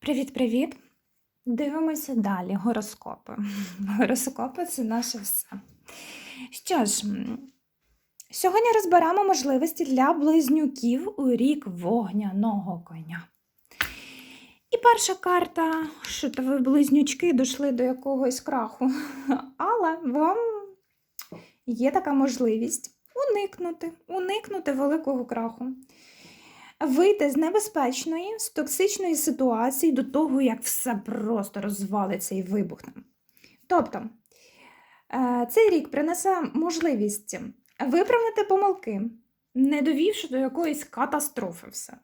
Привіт-привіт! Дивимося далі. Гороскопи. Гороскопи це наше все. Що ж, сьогодні розберемо можливості для близнюків у рік вогняного коня. І перша карта, що то ви близнючки дійшли до якогось краху. Але вам є така можливість уникнути, уникнути великого краху вийти з небезпечної, з токсичної ситуації до того, як все просто розвалиться і вибухне. Тобто, е, цей рік принесе можливість виправити помилки, не довівши до якоїсь катастрофи все.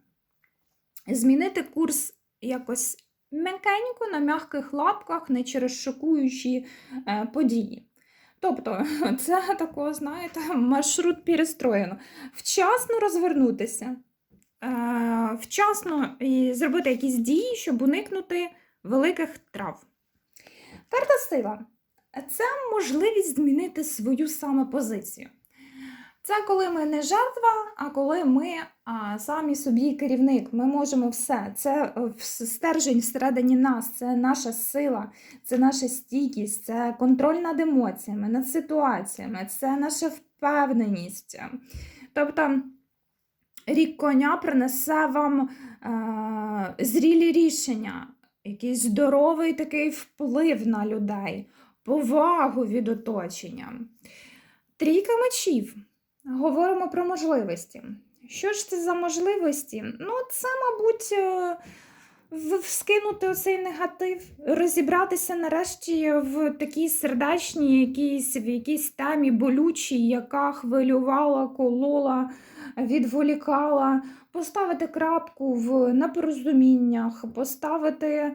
Змінити курс якось м'якенько, на м'яких лапках, не через шокуючі е, події. Тобто, це такого, знаєте, маршрут перестроєно. Вчасно розвернутися, вчасно і зробити якісь дії, щоб уникнути великих трав. Карта сила це можливість змінити свою саме позицію. Це коли ми не жертва, а коли ми а, самі собі керівник. Ми можемо все. Це е, стержень всередині нас, це наша сила, це наша стійкість, це контроль над емоціями, над ситуаціями, це наша впевненість. Тобто рік коня принесе вам е, зрілі рішення, якийсь здоровий такий вплив на людей, повагу від оточення. Трійка мечів. Говоримо про можливості. Що ж це за можливості? Ну, це, мабуть, е, вскинути оцей негатив, розібратися нарешті в такій сердечній, якійсь, в якійсь темі болючій, яка хвилювала, колола, відволікала, поставити крапку в непорозуміннях, поставити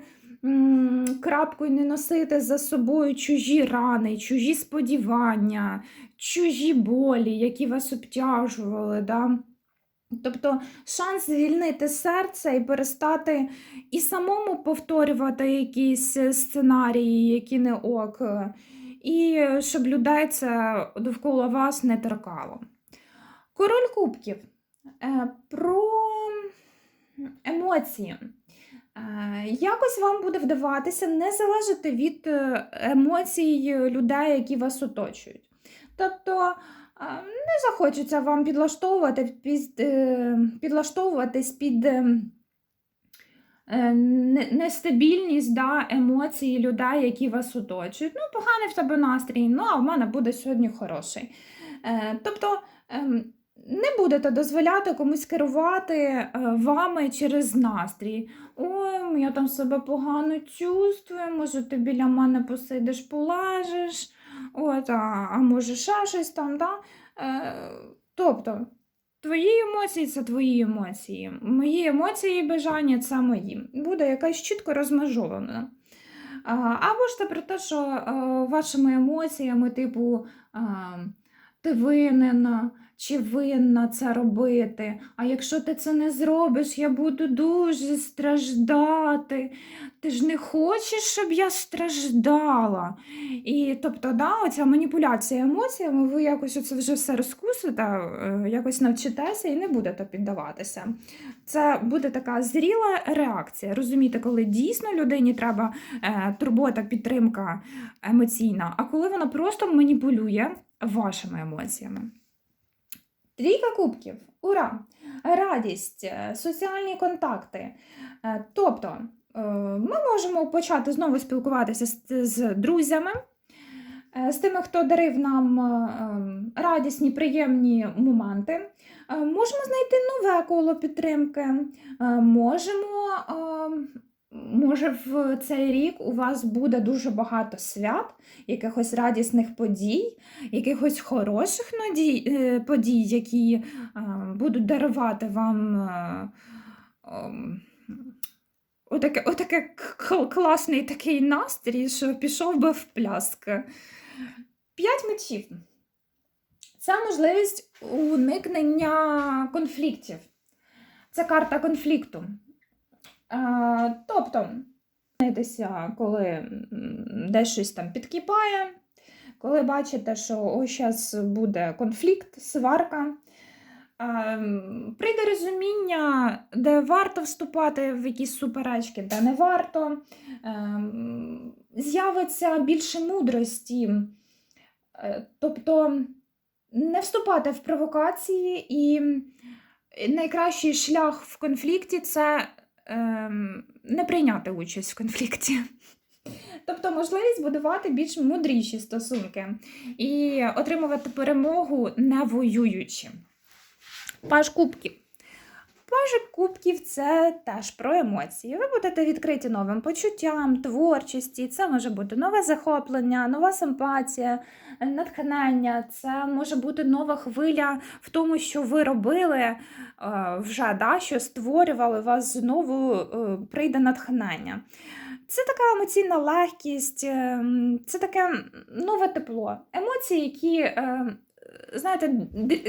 крапку і не носити за собою чужі рани, чужі сподівання, чужі болі, які вас обтяжували. Да? Тобто шанс звільнити серце і перестати і самому повторювати якісь сценарії, які не ок, і щоб людей це довкола вас не торкало. Король кубків Е, про емоції. Е, Якось вам буде вдаватися не залежати від е, емоцій людей, які вас оточують. Тобто не захочеться вам підлаштовувати, під, підлаштовуватись під не- нестабільність да, емоцій людей, які вас оточують. Ну, поганий в тебе настрій, ну а в мене буде сьогодні хороший. Тобто ем, не будете дозволяти комусь керувати е, вами через настрій. Ой, я там себе погано чувствую, може ти біля мене посидиш, полежиш, от, а, а може ще щось там. Да? Е, тобто, твої емоції це твої емоції. Мої емоції і бажання це мої. Буде якась чітко розмежована. Або ж це про те, що е, вашими емоціями, типу, а, ти винен чи винна це робити. А якщо ти це не зробиш, я буду дуже страждати. Ти ж не хочеш, щоб я страждала. І тобто, да, оця маніпуляція емоціями, ви якось оце вже все розкусите, е, якось навчитеся і не будете піддаватися. Це буде така зріла реакція. Розумієте, коли дійсно людині треба е, турбота, підтримка емоційна, а коли вона просто маніпулює вашими емоціями. Трійка кубків. Ура! Радість, е, соціальні контакти. Е, Тобто, е, ми можемо почати знову спілкуватися з, з друзями, з тими, хто дарив нам ем, радісні, приємні моменти. Можемо знайти нове коло підтримки. Можемо, е, може, в цей рік у вас буде дуже багато свят, якихось радісних подій, якихось хороших е, подій, які е, будуть дарувати вам. е, ем, Отаке, отаке класний такий настрій, що пішов би в пляск. П'ять мечів. Це можливість уникнення конфліктів. Це карта конфлікту. Тобто, коли десь щось там підкипає, коли бачите, що ось зараз буде конфлікт, сварка, прийде розуміння, де варто вступати в якісь суперечки, де не варто. З'явиться більше мудрості. Е, Тобто не вступати в провокації, і найкращий шлях в конфлікті це не прийняти участь в конфлікті. Тобто можливість будувати більш мудріші стосунки і отримувати перемогу не воюючи. Паш кубків. Пажик кубків це теж про емоції. Ви будете відкриті новим почуттям, творчості. Це може бути нове захоплення, нова симпатія, натхнення. Це може бути нова хвиля в тому, що ви робили е, вже, да, що створювали, вас знову е, прийде натхнення. Це така емоційна легкість, ем, це таке нове тепло. Емоції, які, ем, знаєте,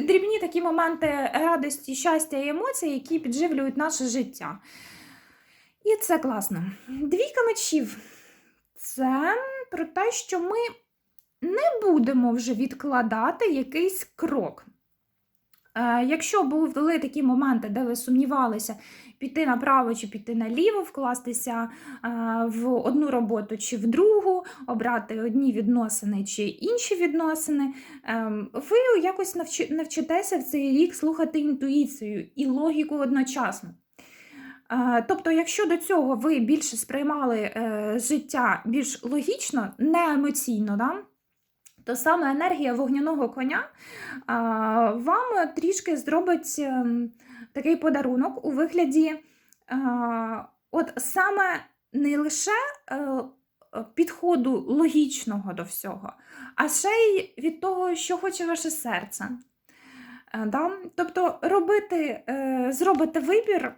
дрібні такі моменти радості, щастя і емоцій, які підживлюють наше життя. І це класно. Двійка мечів це про те, що ми не будемо вже відкладати якийсь крок. Е, Якщо були такі моменти, де ви сумнівалися, піти направо чи піти наліво, вкластися е, в одну роботу чи в другу, обрати одні відносини чи інші відносини, ем, ви якось навчи- навчитеся в цей рік слухати інтуїцію і логіку одночасно. Е, Тобто, якщо до цього ви більше сприймали життя більш логічно, не емоційно, да? То саме енергія вогняного коня вам трішки зробить ем, такий подарунок у вигляді а, от саме не лише е, підходу логічного до всього, а ще й від того, що хоче ваше серце. Е, Да? Тобто робити, е, зробити вибір,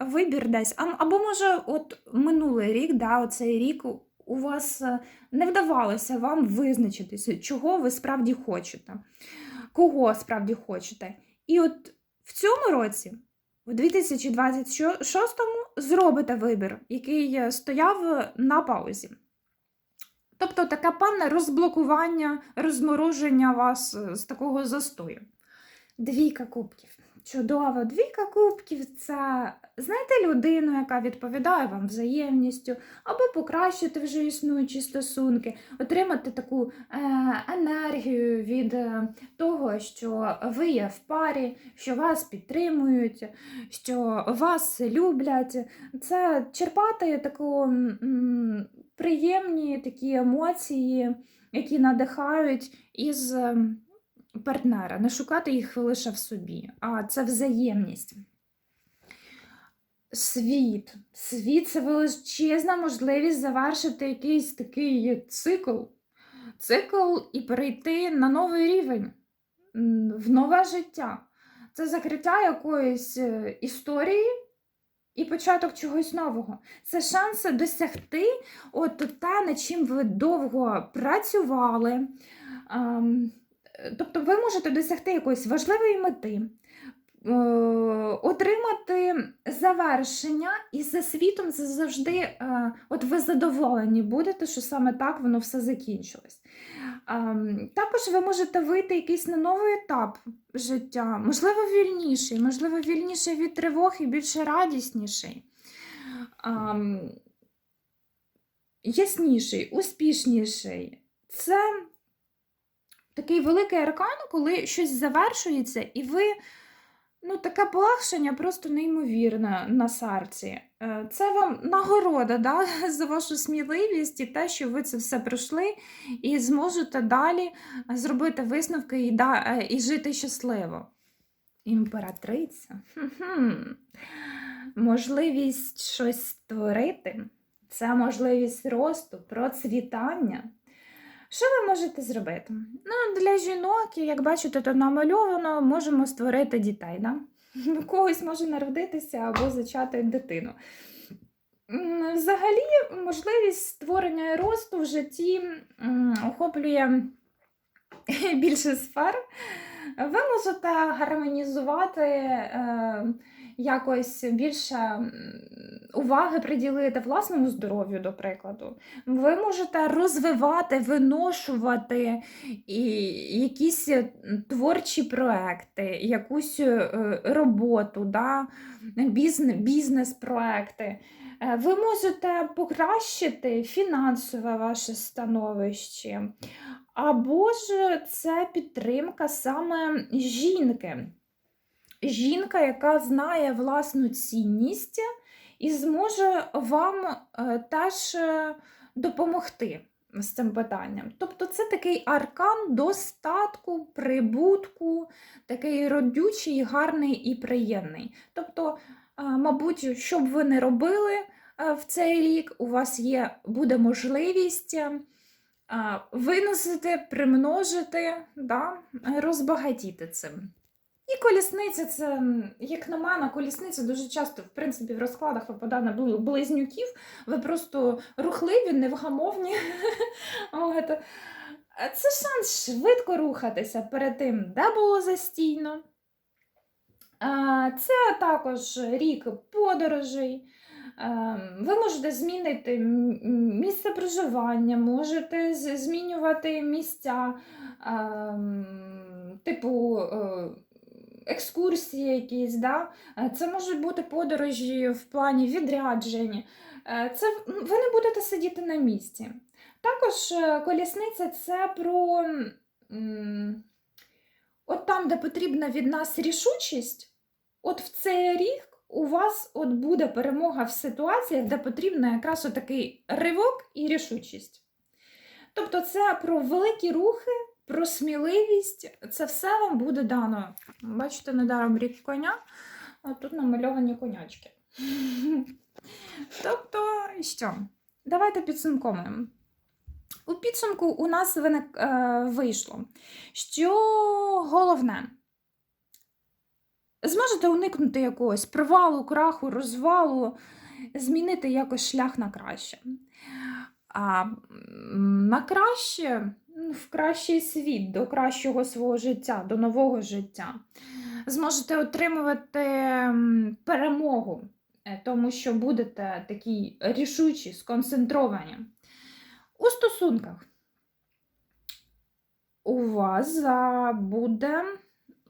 вибір десь, або може, от минулий рік, да, оцей рік у- вас е, не вдавалося вам визначитися, чого ви справді хочете, кого справді хочете. І от в цьому році, в 2026-му, зробите вибір, який е, стояв на паузі. Тобто таке певне розблокування, розмороження вас е, з такого застою. Двійка кубків. Чудово, двійка кубків це знаєте людину, яка відповідає вам взаємністю, або покращити вже існуючі стосунки, отримати таку е, енергію від е, того, що ви є в парі, що вас підтримують, що вас люблять. Це черпати таку приємні такі емоції, які надихають із. Партнера, не шукати їх лише в собі, а це взаємність. Світ. Світ це величезна можливість завершити якийсь такий цикл. Цикл і перейти на новий рівень, в нове життя. Це закриття якоїсь е, історії і початок чогось нового. Це шанси досягти от те, над чим ви довго працювали. Ем, Тобто ви можете досягти якоїсь важливої мети, е, отримати завершення, і за світом завжди, е, от ви задоволені будете, що саме так воно все закінчилось. Ем, Також ви можете вийти якийсь на новий етап життя, можливо, вільніший, можливо, вільніший від тривог і більше радісніший. Ясніший, успішніший. Це такий великий аркан, коли щось завершується, і ви, ну, таке полегшення просто неймовірне на серці. Е, Це вам нагорода да, за вашу сміливість і те, що ви це все пройшли, і зможете далі зробити висновки і, да, е, і жити щасливо. Імператриця. Хм-хм. Можливість щось створити. Це можливість росту, процвітання. Що ви можете зробити? Ну, для жінок, як бачите, тут намальовано, можемо створити дітей. Да? У когось може народитися або зачати дитину. Взагалі, можливість створення росту в житті охоплює більше сфер. Ви можете гармонізувати е, якось більше уваги приділити власному здоров'ю, до прикладу. Ви можете розвивати, виношувати і якісь е, творчі проекти, якусь е, роботу, да? бізнес, бізнес-проекти. Е, Ви можете покращити фінансове ваше становище, або ж це підтримка саме жінки. Жінка, яка знає власну цінність і зможе вам е, теж е, допомогти з цим питанням. Тобто це такий аркан достатку, прибутку, такий родючий, гарний і приємний. Тобто, е, мабуть, що б ви не робили в цей рік, у вас є, буде можливість виносити, примножити, да, розбагатіти цим. І колісниця це, як на мене, колісниця дуже часто, в принципі, в розкладах випадає на близнюків. Ви просто рухливі, невгамовні. Це шанс швидко рухатися перед тим, де було застійно. Це також рік подорожей. Ви можете змінити місце проживання, можете змінювати місця, типу е, екскурсії якісь. Да? Е, Це можуть бути подорожі в плані відряджень. Е, Це ви не будете сидіти на місці. Також е, колісниця це про от там, де потрібна від нас рішучість, от в цей рік у вас от буде перемога в ситуаціях, де потрібно якраз отакий ривок і рішучість. Тобто це про великі рухи, про сміливість, це все вам буде дано. Бачите, недаром рік коня, а тут намальовані конячки. Тобто, що? Давайте підсумковуємо. У підсумку у нас виник, е, вийшло, що головне, зможете уникнути якогось провалу, краху, розвалу, змінити якось шлях на краще. А на краще, в кращий світ, до кращого свого життя, до нового життя. Зможете отримувати перемогу, е, тому що будете такі рішучі, сконцентровані. У стосунках у вас буде,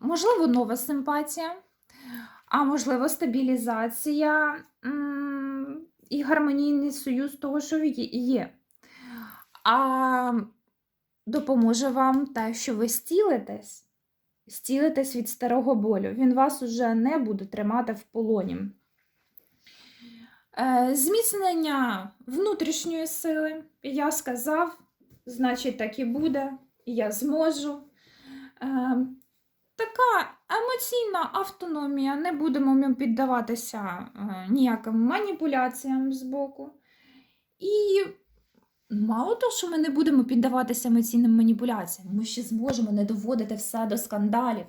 можливо, нова симпатія, а можливо, стабілізація і гармонійний союз того, що є-. А допоможе вам те, що ви стілитесь, стілитесь від старого болю. Він вас уже не буде тримати в полоні. Е, Зміцнення внутрішньої сили. Я сказав, значить, так і буде, я зможу. Е, Така емоційна автономія, не будемо ми піддаватися е, ніяким маніпуляціям з боку. І мало того, що ми не будемо піддаватися емоційним маніпуляціям, ми ще зможемо не доводити все до скандалів,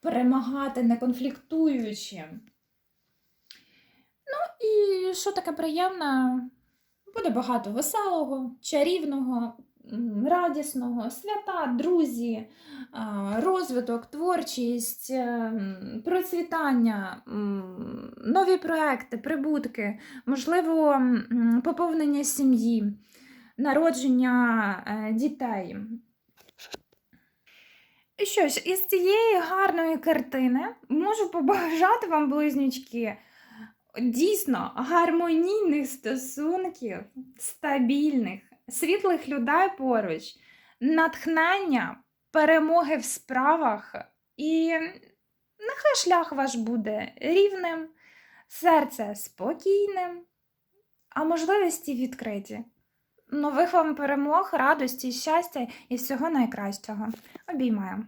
перемагати не конфліктуючи. Ну і що таке приємне? Буде багато веселого, чарівного, радісного, свята, друзі, розвиток, творчість, е, процвітання, нові проекти, прибутки, можливо, поповнення сім'ї, народження е, дітей. І що ж, із цієї гарної картини можу побажати вам, близнючки, дійсно гармонійних стосунків, стабільних, світлих людей поруч, натхнення, перемоги в справах, і нехай шлях ваш буде рівним, серце спокійним, а можливості відкриті. Нових вам перемог, радості, щастя і всього найкращого. Обіймаю.